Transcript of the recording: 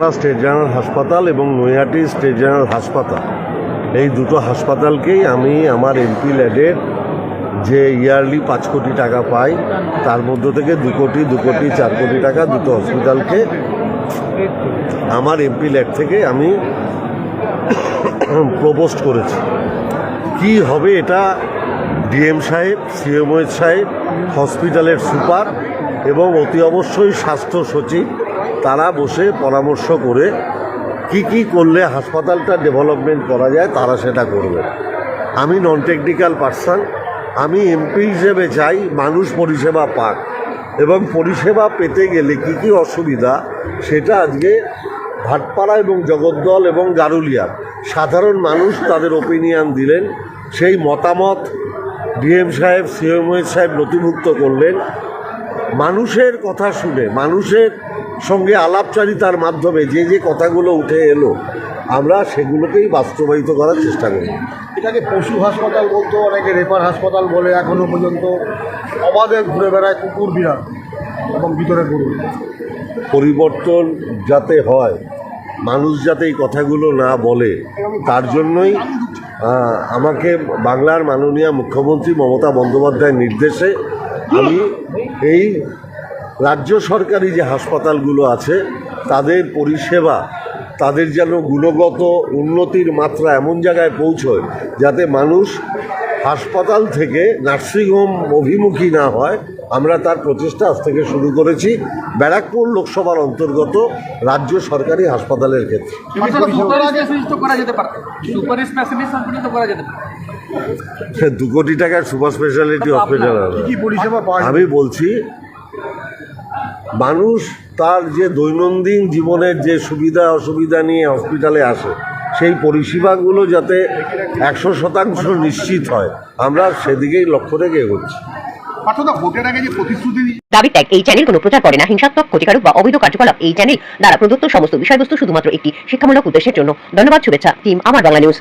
State general হাসপাতাল এবং Naihati state general হাসপাতাল। এই দুটো হাসপাতালকেই আমি আমার এমপি ল্যাডের যে ইয়ারলি পাঁচ কোটি টাকা পাই, তার মধ্য থেকে দু কোটি দু কোটি, চার কোটি টাকা দুটো হসপিটালকে আমার এমপি ল্যাড থেকে আমি প্রপোস্ট করেছি। কি হবে এটা ডিএম সাহেব, সিএমওএস সাহেব, হসপিটালের সুপার এবং অতি অবশ্যই স্বাস্থ্য সচিব তারা বসে পরামর্শ করে কি কি করলে হাসপাতালটা ডেভেলপমেন্ট করা যায়, তারা সেটা করবে। আমি নন টেকনিক্যাল পার্সন আমি এমপি হিসেবে চাই মানুষ পরিষেবা পাক এবং পরিষেবা পেতে গেলে কি কি অসুবিধা সেটা আজকে ভাটপাড়া এবং জগদ্দল এবং গারুলিয়ার সাধারণ মানুষ তাদের ওপিনিয়ন দিলেন, সেই মতামত ডিএম সাহেব, সিএমওএস সাহেব নথিভুক্ত করলেন। মানুষের কথা শুনে, মানুষের সঙ্গে আলাপচারিতার মাধ্যমে যে যে কথাগুলো উঠে এলো আমরা সেগুলোকেই বাস্তবায়িত করার চেষ্টা করি এটাকে পশু হাসপাতাল বলতো অনেকে রেফার হাসপাতাল বলে এখনও পর্যন্ত। অবাধে ঘুরে বেড়ায় কুকুর বিড়াল এবং ভিতরে গরু। পরিবর্তন যাতে হয় মানুষ যাতে এই কথাগুলো না বলে তার জন্যই আমাকে বাংলার মাননীয় মুখ্যমন্ত্রী মমতা বন্দ্যোপাধ্যায়ের নির্দেশে আমি এই রাজ্য সরকারি যে হাসপাতালগুলো আছে তাদের পরিষেবা তাদের যেন গুণগত উন্নতির মাত্রা এমন জায়গায় পৌঁছয় যাতে মানুষ হাসপাতাল থেকে নার্সিংহোম অভিমুখী না হয় আমরা তার প্রচেষ্টা আজ থেকে শুরু করেছি ব্যারাকপুর লোকসভার অন্তর্গত রাজ্য সরকারি হাসপাতালের ক্ষেত্রে। সুপার স্পেশালিস্ট করা যেতে পারে? সুপার স্পেশালিস্ট সম্পর্কিত করা যেতে পারে? দু কোটি টাকার সুপার স্পেশালিটি হসপিটাল? আমি বলছি মানুষ তার যে দৈনন্দিন জীবনের যে সুবিধা অসুবিধা নিয়ে হসপিটালে আসে সেই পরিষেবাগুলো যাতে একশো শতাংশ নিশ্চিত হয় আমরা সেদিকেই লক্ষ্য রেখে এগোচ্ছি। পার্থদা ভোটের আগে যে প্রতিশ্রুতি দাবি ত্যাগ এই চ্যানেল কোনো প্রচার করে না। হিংসাত্মক ক্ষতিকারক বা অবৈধ কার্যকলাপ এই চ্যানেল দ্বারা প্রদত্ত সমস্ত বিষয়বস্তু শুধুমাত্র একটি শিক্ষামূলক উদ্দেশ্যের জন্য। ধন্যবাদ শুভেচ্ছা টিম আমার বাংলা নিউজ